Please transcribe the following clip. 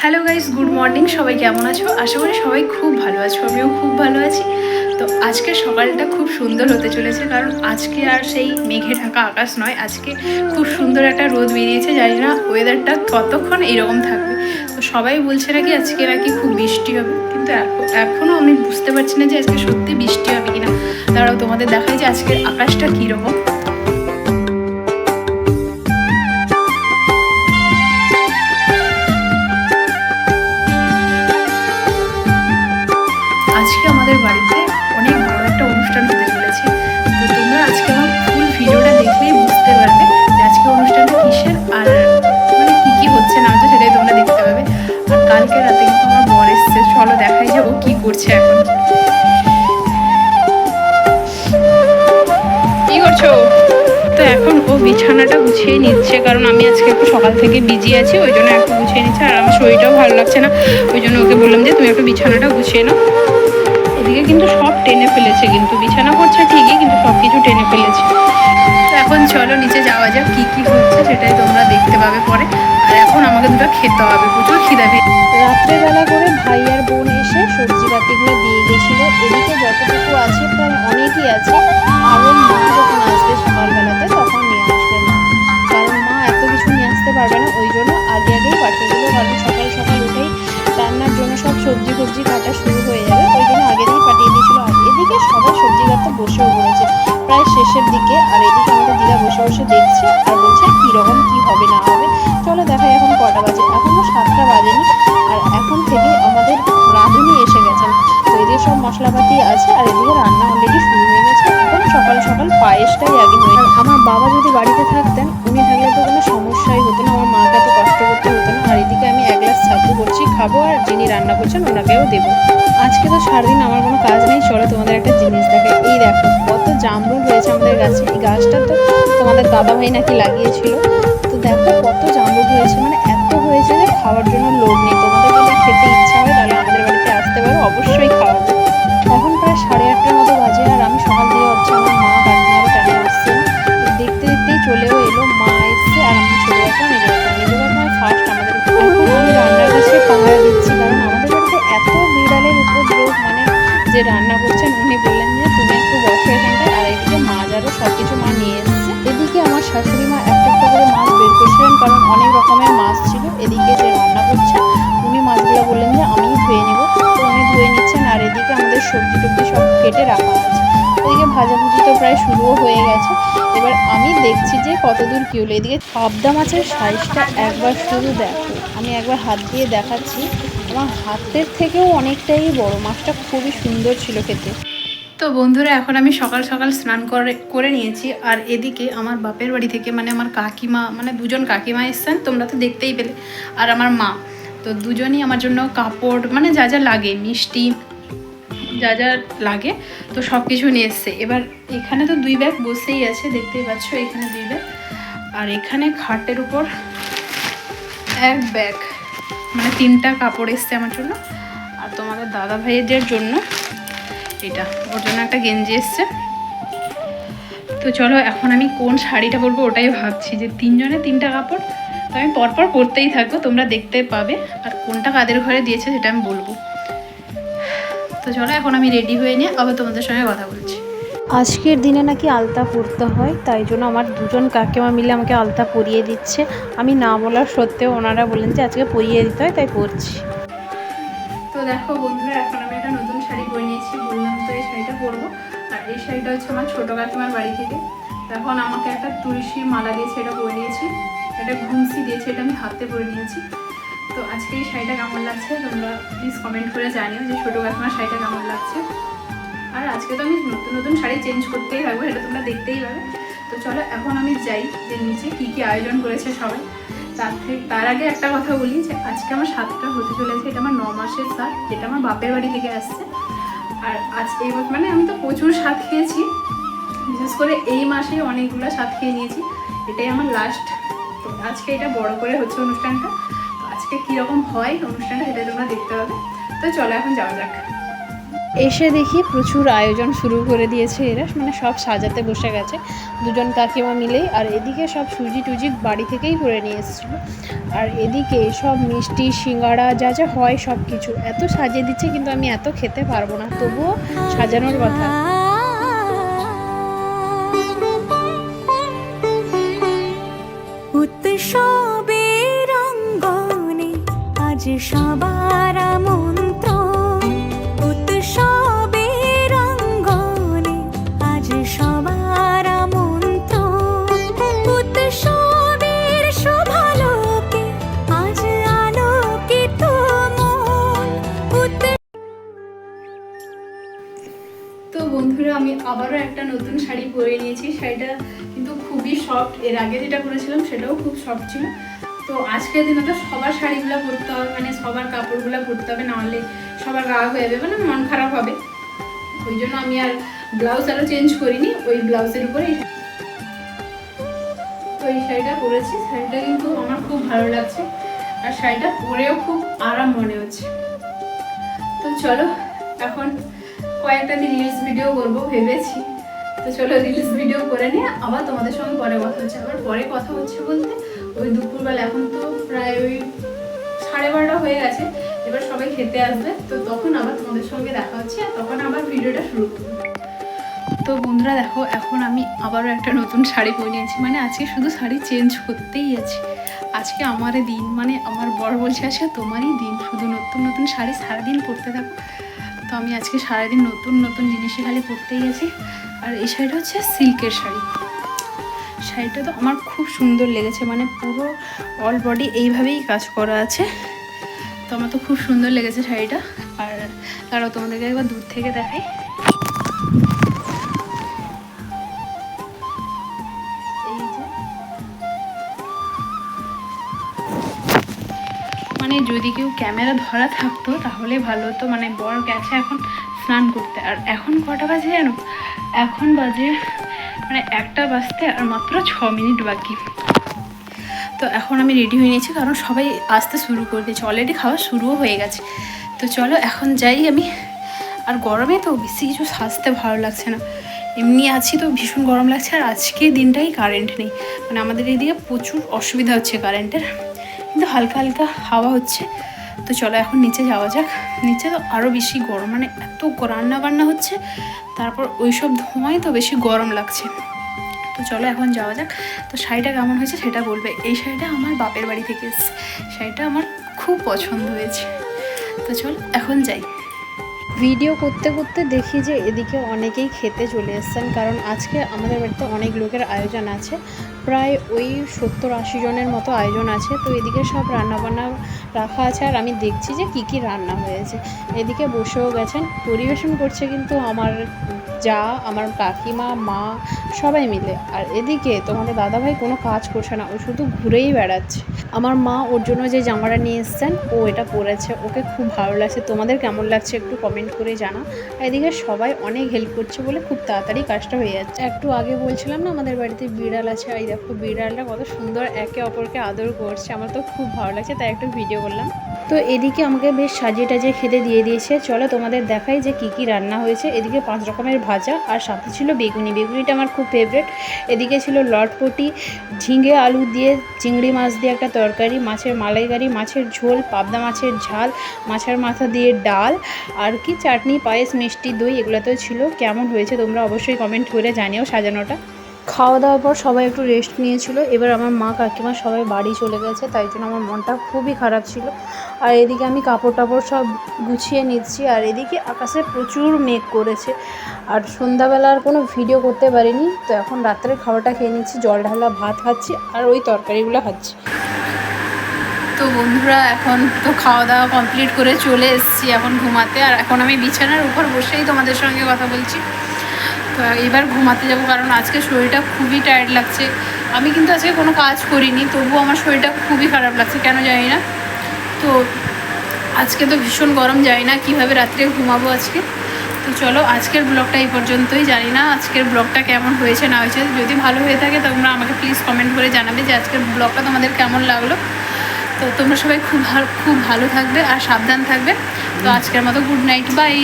Hello guys good morning সবাই কেমন আছো? আশা করি সবাই খুব ভালো আছো, আমিও খুব ভালো আছি। তো আজকে সকালটা খুব সুন্দর হতে চলেছে, কারণ আজকে আর সেই মেঘে ঢাকা আকাশ নয়, আজকে খুব সুন্দর একটা রোদ বেরিয়েছে, জানি না ওয়েদারটা কতক্ষণ এরকম থাকবে। তো সবাই বলছে নাকি আজকে নাকি খুব বৃষ্টি হবে, কিন্তু এখনও আমি বুঝতে পারছি না যে আজকে সত্যি বৃষ্টি হবে কিনা। তারাও তোমাদের দেখায় যে আজকের আকাশটা কীরকম। আজকে আমাদের বাড়িতে অনেক বড় একটা অনুষ্ঠান হতে চলেছে। তো তোমরা আজকে আমার ফুল ভিডিওটা দেখলেই বুঝতে পারবে যে আজকে অনুষ্ঠানটা কিসের আর মানে কী কী হচ্ছে না হচ্ছে সেটাই তোমরা দেখতে পাবে। আর কালকে রাতে কিন্তু আমার বর এসছে, চলো দেখাই যে ও কি করছে এখন। কি করছ? তো এখন ও বিছানাটা গুছিয়ে নিচ্ছে, কারণ আমি আজকে একটু সকাল থেকে বিজি আছি, ওই জন্য একটু গুছিয়ে নিচ্ছে, আর আমার শরীরটাও ভালো লাগছে না। ওই জন্য ওকে বললাম যে তুমি একটু বিছানাটা গুছিয়ে নাও। এদিকে কিন্তু সব টেনে ফেলেছে, কিন্তু বিছানা করছে ঠিকই, কিন্তু সব কিছু টেনে ফেলেছে। তো এখন চলো নিচে যাওয়া যাক, কি কি হচ্ছে সেটাই তোমরা দেখতে পাবে পরে। আর এখন আমাকে দুটো খেতে হবে, প্রচুর খিদা পেয়ে রাত্রেবেলা করে ভাই আর বোন এসে সবজি পাতিগুলো দিয়ে গেছিল। এদিকে যতটুকু আছে, প্রায় অনেকই আছে। আরও মা যখন আসবে সকালবেলাতে, তখন নিয়ে আসবে না কারণ মা এত কিছু নিয়ে আসতে পারবে না, ওই জন্য আগে আগেই পাঠিয়ে কারণ সকাল সকাল উঠেই রান্নার জন্য সব সবজি ফবজি কাটা শুরু বসেও পড়েছে প্রায় শেষের দিকে, আর এদিকে আমাদের দিদা বসে বসে দেখছে আর বলছে, কীরকম কী হবে না হবে? চলো দেখাই এখন কটা বাজে। এখনও সাতটা বাজেনি, আর এখন থেকে আমাদের রাঁধুনি এসে গেছেন। তো এদিকে সব মশলাপাতি আছে, আর এদিকে রান্না অলরেডি শুরু হয়ে গেছে। এখন সকাল সকাল পায়েসটাই আগে হয়ে আমার বাবা যদি বাড়িতে থাকতেন, উনি থাকলে তো কোনো সমস্যাই হতো না, আমার মাকে এত কষ্ট করতে হতো না। আর এদিকে আমি এক গ্লাস ছাতু করছি খাব আর যিনি রান্না করছেন, ওনাকেও দেবো। আজকে তো সারাদিন আমার কোনো কাজ নেই, চলো তোমাদের একটা জিনিস দেখে এই দেখো, কত জামরুল হয়েছে আমাদের গাছে। এই গাছটা তো তোমাদের দাদা ভাই নাকি লাগিয়েছিল। তো দেখো কত জামরুল হয়েছে মানে এত হয়েছে যে খাওয়ার জন্য লোভ নেই। তোমাদের যদি খেতে ইচ্ছা হয় তাহলে আমাদের বাড়িতে আসতে পারো, অবশ্যই খাওয়াবো। এখন প্রায় সাড়ে আটটার মতো বাজে আর আমি সকাল থেকে হচ্ছে আমার মা কাকিমারও কেন আসছে দেখতে দেখতেই চলেও এলো, মা এসছে আর আমি চলে আসলাম। কাকা মেজো ফার্স্ট আমাদের আমি রান্নার কাছে পাহারা দিচ্ছি, কারণ আমাদের বাড়িতে এত মানে যে রান্না করছেন, উনি বললেন যে তুমি একটু বসো এখানটায়। আর এদিকে মাছ আরও সব কিছু মা নিয়ে এসছে। এদিকে আমার শাশুড়ি মা একটা একটা করে মাছ বের করছিলেন, কারণ অনেক রকমের মাছ ছিল। এদিকে যে রান্না করছে, উনি মাছগুলো বললেন যে আমিই ধুয়ে নেব। তো উনি ধুয়ে নিচ্ছেন, আর এদিকে আমাদের সবজি টবজি সব কেটে রাখা আছে এদিকে ভাজাভুজি তো প্রায় শুরুও হয়ে গেছে। এবার আমি দেখছি যে কতদূর কি হলো। এদিকে পাবদা মাছের সাইজটা একবার শুধু দেখো। আমি একবার হাত দিয়ে দেখাচ্ছি। আমার হাতের থেকেও অনেকটাই বড়। মাছটা খুবই সুন্দর ছিল খেতে। তো বন্ধুরা, এখন আমি সকাল সকাল স্নান করে করে নিয়েছি। আর এদিকে আমার বাপের বাড়ি থেকে মানে আমার কাকিমা মানে দুজন কাকিমা এসছেন, তোমরা তো দেখতেই পেলে। আর আমার মা। তো দুজনই আমার জন্য কাপড় মানে যা যা লাগে, মিষ্টি, যা যা লাগে, তো সব কিছু নিয়ে এসছে। এবার এখানে তো দুই ব্যাগ বসেই আছে, দেখতেই পাচ্ছ, এখানে দুই ব্যাগ। আর এখানে খাটের উপর এক ব্যাগ। মানে তিনটা কাপড় এসছে আমার জন্য। আর তোমাদের দাদা ভাইদের জন্য এটা। ওর জন্য একটা গেঞ্জি এসছে। তো চলো, এখন আমি কোন শাড়িটা পরবো ওটাই ভাবছি যে তিনজনে তিনটা কাপড় তো আমি পরপর পরতেই থাকব, তোমরা দেখতে পাবে। আর কোনটা কাদের ঘরে দিয়েছে সেটা আমি বলব। তো চলো, এখন আমি রেডি হয়ে নিয়ে আবার তোমাদের সঙ্গে কথা বলছি। আজকের দিনে নাকি আলতা পরতে হয়, তাই জন্য আমার দুজন কাকিমা মিলে আমাকে আলতা পরিয়ে দিচ্ছে। আমি না বলার সত্ত্বেও ওনারা বললেন যে আজকে পরিয়ে দিতে হয়, তাই পরছি। তো দেখো বন্ধুরা, এখন আমি একটা নতুন শাড়ি পরে নিয়েছি, বললাম তো এই শাড়িটা পরবো। আর এই শাড়িটা হচ্ছে আমার ছোটো কাকিমার বাড়ি থেকে। তখন আমাকে একটা তুলসী মালা দিয়েছে, এটা পরে নিয়েছি। একটা ঘুমসি দিয়েছে, এটা আমি হাতে পরে নিয়েছি। তো আজকে এই শাড়িটা কেমন লাগছে? তোমরা প্লিজ কমেন্ট করে জানিও যে ছোটো কাকিমার শাড়িটা কেমন লাগছে। আর আজকে তো আমি নতুন নতুন শাড়ি চেঞ্জ করতেই থাকব এটা তোমরা দেখতেই পাবে। তো চলো, এখন আমি যাই যে নিচে কী কী আয়োজন করেছে সবাই। তার থেকে তার আগে একটা কথা বলি যে আজকে আমার সাতটা হতে চলেছে, এটা আমার ন মাসের সাত, যেটা আমার বাপের বাড়ি থেকে আসছে। আর আজ এই মানে আমি তো প্রচুর স্বাদ খেয়েছি। বিশেষ করে এই মাসে অনেকগুলো স্বাদ খেয়ে নিয়েছি। এটাই আমার লাস্ট তো আজকে এটা বড় করে হচ্ছে অনুষ্ঠানটা। তো আজকে কীরকম হয় অনুষ্ঠানটা সেটা তোমরা দেখতে পাবে। তো চলো, এখন যাওয়া যাক। এসে দেখি প্রচুর আয়োজন শুরু করে দিয়েছে এরা মানে সব সাজাতে বসে গেছে। দুজন কাকিমা মিলেই, আর এদিকে সব সুজি টুজি বাড়ি থেকেই করে নিয়ে এসেছিল। আর এদিকে সব মিষ্টি সিঙ্গাড়া যা যা হয় সব কিছু। এত সাজিয়ে দিচ্ছে কিন্তু আমি এত খেতে পারব না, তবুও সাজানোর কথা। উৎসবের অঙ্গনে আজ বন্ধুরা, আমি আবারও একটা নতুন শাড়ি পরে নিয়েছি। শাড়িটা কিন্তু খুবই সফট এর আগে যেটা করেছিলাম সেটাও খুব সফট ছিল। তো আজকের দিনে তো সবার শাড়িগুলো পরতে হবে মানে সবার কাপড়গুলো পরতে হবে, নাহলে সবার রাগ হয়ে যাবে মানে মন খারাপ হবে। ওই জন্য আমি আর ব্লাউজ আরও চেঞ্জ করিনি, ওই ব্লাউজের উপরে তো এই শাড়িটা পরেছি। শাড়িটা কিন্তু আমার খুব ভালো লাগছে। আর শাড়িটা পরেও খুব আরাম মনে হচ্ছে। তো চলো, এখন কয়েকটা দিন রিলস ভিডিও করব ভেবেছি। তো চলো রিলস ভিডিও করে নিয়ে আবার তোমাদের সঙ্গে পরে কথা হচ্ছে। আবার পরে কথা হচ্ছে বলতে ওই দুপুরবেলা এখন তো প্রায় ওই সাড়ে বারোটা হয়ে গেছে। এবার সবাই খেতে আসবে। তো তখন আবার তোমাদের সঙ্গে দেখা হচ্ছে। তখন আবার ভিডিওটা শুরু করব। তো বন্ধুরা দেখো, এখন আমি আবারও একটা নতুন শাড়ি পরে নিয়েছি মানে আজকে শুধু শাড়ি চেঞ্জ করতেই আছি। আজকে আমারই দিন। মানে আমার বর বলছে, আজকে তোমারই দিন। শুধু নতুন নতুন শাড়ি সারাদিন পরতে থাকো। তো আমি আজকে সারাদিন নতুন নতুন জিনিসই খালি পরতেই গেছি। আর এই শাড়িটা হচ্ছে সিল্কের শাড়ি। শাড়িটা তো আমার খুব সুন্দর লেগেছে মানে পুরো অল বডি এইভাবেই কাজ করা আছে। তো আমার তো খুব সুন্দর লেগেছে শাড়িটা। আর তারাও তোমাদেরকে একবার দূর থেকে দেখাই। মানে যদি কেউ ক্যামেরা ধরা থাকতো, তাহলে ভালো হতো। মানে বর গেছে এখন স্নান করতে। আর এখন কটা বাজে জানো? এখন বাজে মানে একটা বাজতে আর মাত্র ছ মিনিট বাকি। তো এখন আমি রেডি হয়ে নিয়েছি, কারণ সবাই আসতে শুরু করে দিয়েছে। অলরেডি খাওয়া শুরুও হয়ে গেছে। তো চলো, এখন যাই আমি। আর গরমে তো বেশি কিছু সাজতে ভালো লাগছে না। এমনি আছি তো ভীষণ গরম লাগছে, আর আজকে দিনটাই কারেন্ট নেই। মানে আমাদের এদিকে প্রচুর অসুবিধা হচ্ছে কারেন্টের কিন্তু হালকা হালকা হাওয়া হচ্ছে। তো চলো এখন নিচে যাওয়া যাক। নিচে তো আরও বেশি গরম মানে এত রান্না বান্না হচ্ছে, তারপর ওই সব ধোঁয়ায় তো বেশি গরম লাগছে। তো চলো এখন যাওয়া যাক। তো শাড়িটা কেমন হয়েছে সেটা বলবে। এই শাড়িটা আমার বাপের বাড়ি থেকে এসছে। শাড়িটা আমার খুব পছন্দ হয়েছে। তো চল এখন যাই। ভিডিও করতে করতে দেখি যে এদিকে অনেকেই খেতে চলে এসছেন, কারণ আজকে আমাদের বাড়িতে অনেক লোকের আয়োজন আছে। প্রায় ওই সত্তর আশি জনের মতো আয়োজন আছে। তো এদিকে সব রান্নাবান্না রাখা আছে আর আমি দেখছি যে কি কি রান্না হয়েছে। এদিকে বসেও গেছেন, পরিবেশন করছে কিন্তু আমার যা, আমার কাকিমা, মা, সবাই মিলে। আর এদিকে তোমাদের দাদাভাই কোনো কাজ করছে না, ও শুধু ঘুরেই বেড়াচ্ছে। আমার মা ওর জন্য যে জামাটা নিয়ে এসছেন, ও এটা পরেছে, ওকে খুব ভালো লাগছে। তোমাদের কেমন লাগছে একটু কমেন্ট করে জানা। এদিকে সবাই অনেক হেল্প করছে বলে খুব তাড়াতাড়ি কাজটা হয়ে যাচ্ছে। একটু আগে বলছিলাম না, আমাদের বাড়িতে বিড়াল আছে। এই দেখো, বিড়ালটা কত সুন্দর একে অপরকে আদর করছে, আমার তো খুব ভালো লাগছে, তাই একটু ভিডিও করলাম তো এদিকে আমাকে বেশ সাজিয়ে টাজিয়ে খেতে দিয়ে দিয়েছে। চলো তোমাদের দেখাই যে কি কি রান্না হয়েছে। এদিকে পাঁচ রকমের ভাজা আর সাথে ছিল বেগুনি। বেগুনিটা আমার খুব ফেভারেট এদিকে ছিল লটপটি, ঝিঙে আলু দিয়ে, চিংড়ি মাছ দিয়ে একটা তরকারি, মাছের মালাইকারি, মাছের ঝোল, পাবদা মাছের ঝাল, মাছের মাথা দিয়ে ডাল, আর কি চাটনি, পায়েস, মিষ্টি, দই এগুলো তো ছিল। কেমন হয়েছে তোমরা অবশ্যই কমেন্ট করে জানিও সাজানোটা। খাওয়া দাওয়ার পর সবাই একটু রেস্ট নিয়েছিল। এবার আমার মা কাকিমা সবাই বাড়ি চলে গেছে, তাই জন্য আমার মনটা খুবই খারাপ ছিল। আর এদিকে আমি কাপড় টাপড় সব গুছিয়ে নিচ্ছি, আর এদিকে আকাশে প্রচুর মেঘ করেছে। আর সন্ধ্যাবেলা আর কোনো ভিডিও করতে পারিনি, তো এখন রাত্রে খাবারটা খেয়ে নিচ্ছি, জল ঢালা ভাত খাচ্ছি, আর ওই তরকারিগুলো খাচ্ছি। তো বন্ধুরা, এখন তো খাওয়া দাওয়া কমপ্লিট করে চলে এসেছি এখন ঘুমাতে, আর এখন আমি বিছানার উপর বসেই তোমাদের সঙ্গে কথা বলছি। এবার ঘুমাতে যাব কারণ আজকে শরীরটা খুবই টায়ার্ড লাগছে। আমি কিন্তু আজকে কোনো কাজ করিনি, তবুও আমার শরীরটা খুবই খারাপ লাগছে, কেন জানি না? তো আজকে তো ভীষণ গরম, জানি না কীভাবে রাত্রে ঘুমাবো আজকে। তো চলো, আজকের ব্লগটা এই পর্যন্তই। জানি না আজকের ব্লগটা কেমন হয়েছে, না হয়েছে। যদি ভালো হয়ে থাকে, তোমরা আমাকে প্লিজ কমেন্ট করে জানাবে যে আজকের ব্লগটা তোমাদের কেমন লাগল। তো তোমরা সবাই খুব ভালো খুব ভালো থাকবে আর সাবধান থাকবে। তো আজকের মতো গুড নাইট বাই